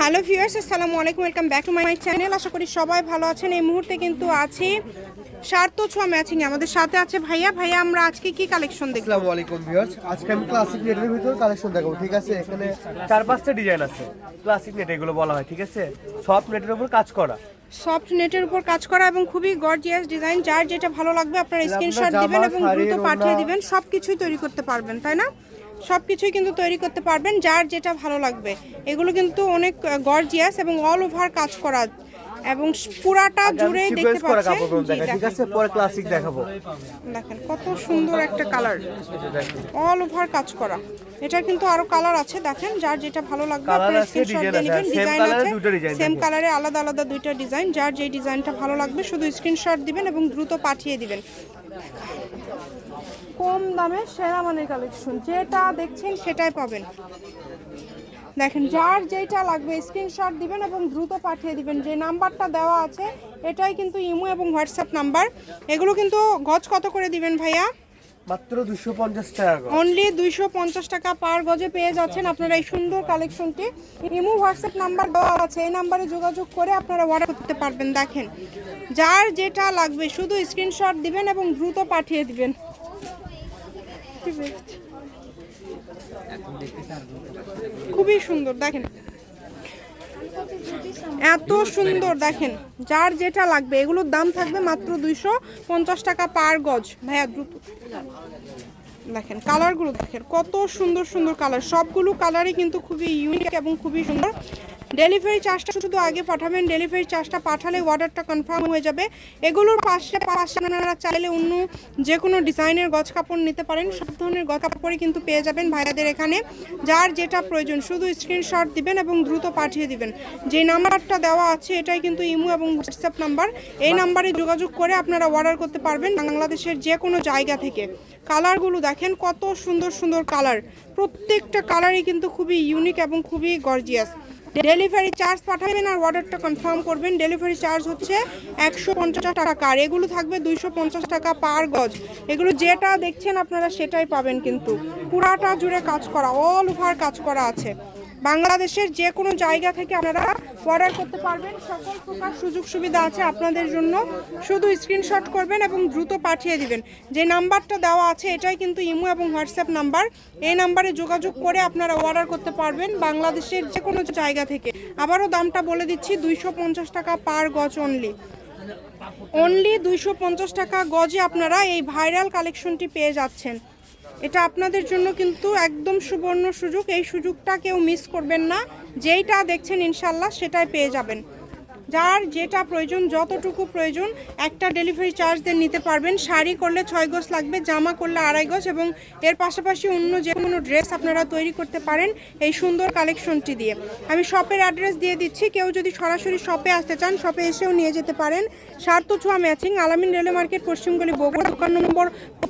Hello viewers আসসালামু আলাইকুম welcome back to my channel. আশা করি সবাই ভালো আছেন। এই মুহূর্তে কিন্তু আছি সার্থ ছোঁয়া ম্যাচিং আমাদের সাথে আছে ভাইয়া। ভাইয়া আমরা আজকে কি কালেকশন দেখলাম আসসালামু আলাইকুম ভিউয়ার্স। আজকে আমি ক্লাসিক নেটের ভিতর কালেকশন দেখাবো ঠিক আছে? এখানে চার পাঁচটা ডিজাইন আছে। ক্লাসিক নেট এগুলো বলা হয় ঠিক আছে? সব নেটের উপর কাজ করা। সফট নেটের উপর কাজ করা এবং খুবই গর্জিয়াস ডিজাইন যার যেটা ভালো লাগবে আপনারা স্ক্রিনশট দিবেন এবং দ্রুত পাঠিয়ে। দিবেন। সব কিছুই তৈরি করতে পারবেন তাই না? সব কিছুই কিন্তু তৈরি করতে পারবেন যার যেটা ভালো লাগবে। এগুলো কিন্তু অনেক গর্জিয়াস এবং অল ওভার কাজ করা। এবং পুরাটা জুড়ে দেখতে পাচ্ছেন। ঠিক দেখেন। আছে? পরে ক্লাসিক দেখাবো। দেখেন কত সুন্দর একটা কালার অল ওভার কাজ করা। এটার কিন্তু আরও কালার আছে দেখেন যার যেটা ভালো লাগবে আপনারা স্ক্রিনশট দিয়ে নেবেন। ডিজাইন আছে সেম। কালারে আলাদা আলাদা দুইটা ডিজাইন যার যে ডিজাইনটা ভালো লাগবে শুধু স্ক্রিনশট দিবেন এবং দ্রুত পাঠিয়ে দিবেন। কম দামে সেরা মানের কালেকশন যেটা দেখছেন সেটাই পাবেন। দেখেন, যার যেটা লাগবে স্ক্রিনশট দিবেন এবং দ্রুত পাঠিয়ে দিবেন। যে নাম্বারটা দেওয়া আছে, এটাই কিন্তু ইমো এবং হোয়াটসঅ্যাপ নাম্বার। এগুলো কিন্তু গজ কত করে দিবেন ভাইয়া? মাত্র দুশো পঞ্চাশ টাকা অনলি দুইশো পঞ্চাশ টাকা পার গজে পেয়ে যাচ্ছেন আপনারা এই সুন্দর কালেকশনটি ইমো হোয়াটসঅ্যাপ নাম্বার দেওয়া আছে, এই নাম্বারে যোগাযোগ করে আপনারা অর্ডার করতে পারবেন। দেখেন, যার যেটা লাগবে, শুধু স্ক্রিনশট দিবেন এবং দ্রুত পাঠিয়ে দিবেন। খুবই সুন্দর, দেখেন। এত সুন্দর, দেখেন, যার যেটা লাগবে, এগুলোর দাম থাকবে মাত্র দুইশো পঞ্চাশ টাকা পার গজ। ভাইয়া, দ্রুত। দেখেন কালারগুলো দেখেন, কত সুন্দর সুন্দর কালার সবগুলো কালারই কিন্তু খুবই ইউনিক এবং খুবই সুন্দর। ডেলিভারি চার্জটা শুধু আগে পাঠাবেন, ডেলিভারি চার্জটা পাঠালে অর্ডারটা কনফার্ম হয়ে যাবে। এগুলোর পাশে পাশে আপনারা চাইলে অন্য যে কোনো ডিজাইনের গজ কাপড় নিতে পারেন। সব ধরনের গজ কাপড়ই কিন্তু পেয়ে যাবেন ভাইয়াদের এখানে। যার যেটা প্রয়োজন, শুধু স্ক্রিনশট দিবেন এবং দ্রুত পাঠিয়ে দিবেন। যে নাম্বারটা দেওয়া আছে, এটাই কিন্তু ইমো এবং হোয়াটসঅ্যাপ নাম্বার। এই নাম্বারে যোগাযোগ করে আপনারা অর্ডার করতে পারবেন বাংলাদেশের যে কোনো জায়গা থেকে। কালারগুলো দেখেন, কত সুন্দর সুন্দর কালার। প্রত্যেকটা কালারই কিন্তু খুবই ইউনিক এবং খুবই গর্জিয়াস ডেলিভারি চার্জ পাঠাবেন আর অর্ডারটা কনফার্ম করবেন। ডেলিভারি চার্জ হচ্ছে একশো পঞ্চাশ টাকা। এগুলো থাকবে দুইশো পঞ্চাশ টাকা পার গজ। এগুলো যেটা দেখছেন আপনারা সেটাই পাবেন কিন্তু। পুরাটা জুড়ে কাজ করা অল ওভার কাজ করা আছে। বাংলাদেশের যে কোনো জায়গা থেকে আপনারা অর্ডার করতে পারবেন। সকল প্রকার সুযোগ সুবিধা আছে আপনাদের জন্য। শুধু স্ক্রিনশট করবেন এবং দ্রুত পাঠিয়ে দিবেন। যে নাম্বারটা দেওয়া আছে, এটাই কিন্তু ইমো এবং হোয়াটসঅ্যাপ নাম্বার। এই নাম্বারে যোগাযোগ করে আপনারা অর্ডার করতে পারবেন বাংলাদেশের যে কোনো জায়গা থেকে। আবারও দামটা বলে দিচ্ছি, দুইশো পঞ্চাশ টাকা পার গজ অনলি অনলি দুইশো পঞ্চাশ টাকা গজে আপনারা এই ভাইরাল কালেকশনটি পেয়ে যাচ্ছেন। এটা আপনাদের জন্য কিন্তু একদম সুবর্ণ সুযোগ। এই সুযোগটা কেউ মিস করবেন না। যেইটা দেখছেন ইনশাল্লাহ, সেটাই পেয়ে যাবেন। যার যেটা প্রয়োজন, যতটুকু প্রয়োজন, একটা ডেলিভারি চার্জ দিয়ে নিতে পারবেন। শাড়ি করলে ছয় গজ লাগবে, জামা করলে আড়াই গজ এবং এর পাশাপাশি অন্য যে কোনো ড্রেস আপনারা তৈরি করতে পারেন এই সুন্দর কালেকশনটি দিয়ে। আমি শপের অ্যাড্রেস দিয়ে দিচ্ছি। কেউ যদি সরাসরি শপে আসতে চান শপে এসেও নিয়ে যেতে পারেন। সার্থ ছোঁয়া ম্যাচিং আলামিন রেলওয়ে মার্কেট, পশ্চিমগুলি বগুড়া, দোকান নম্বর